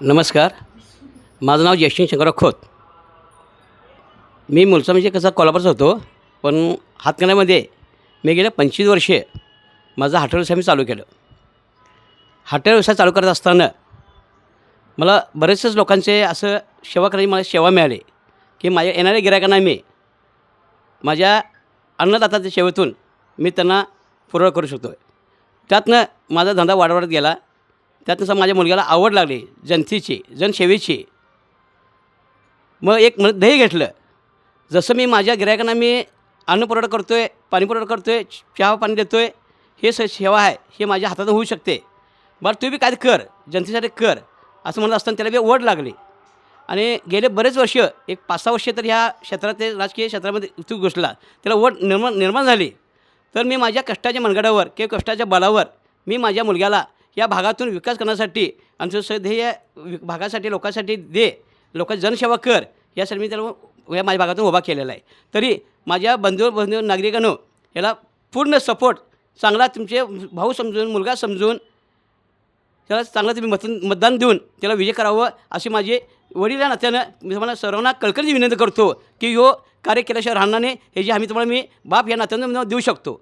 नमस्कार. माझं नाव जयसिंग शंकरराव खोत. मी मूळचा म्हणजे कसा कोल्हापूरचा होतो पण हातकण्यामध्ये मी गेल्या पंचवीस वर्षे माझा हॉटेल व्यवसाय मी चालू केलं. हॉटेल व्यवसाय चालू करत असताना मला बरेचसेच लोकांचे असं सेवा करायची मला सेवा मिळाली की माझ्या येणाऱ्या गिरायकांना मी माझ्या अन्नदात्याच्या सेवेतून मी त्यांना पुरवठा करू शकतो त्यातनं माझा धंदा वाढवत गेला. त्यातनुसार माझ्या मुलग्याला आवड लागली जनतेची जनसेवेची. मग एक म ध्येय घेतलं. जसं मी माझ्या गिरायकांना मी अन्न पुरवठा करतो आहे पाणी पुरवठा करतो आहे चहा पाणी देतो आहे हे स सेवा आहे हे माझ्या हातातून होऊ शकते. बरं तू बी काय कर जनतेसाठी कर असं म्हणत असताना त्याला बी ओढ लागली. आणि गेले बरेच वर्ष एक पाच सहा वर्षे तर ह्या क्षेत्रात राजकीय क्षेत्रामध्ये तू घुसला त्याला ओढ निर्माण निर्माण झाली. तर मी माझ्या कष्टाच्या मनगडावर किंवा कष्टाच्या बलावर मी माझ्या मुलग्याला या भागातून विकास करण्यासाठी आमचं सध्या वि- भागासाठी लोकांसाठी दे. लोक जनसेवा कर. यासाठी मी त्याला या माझ्या भागातून उभा केलेला आहे. तरी माझ्या बंधू बंधू नागरिकांनो याला पूर्ण सपोर्ट चांगला तुमचे भाऊ समजून मुलगा समजून त्याला चांगलं तुम्ही मत मतदान देऊन त्याला विजय करावं अशी माझी वडील या नात्यानं मी तुम्हाला सर्वांना कळकळीची विनंती करतो की यो कार्य केल्याशिवाय राहणार नाही. हे जे आम्ही तुम्हाला मी बाप या नात्यानं देऊ शकतो.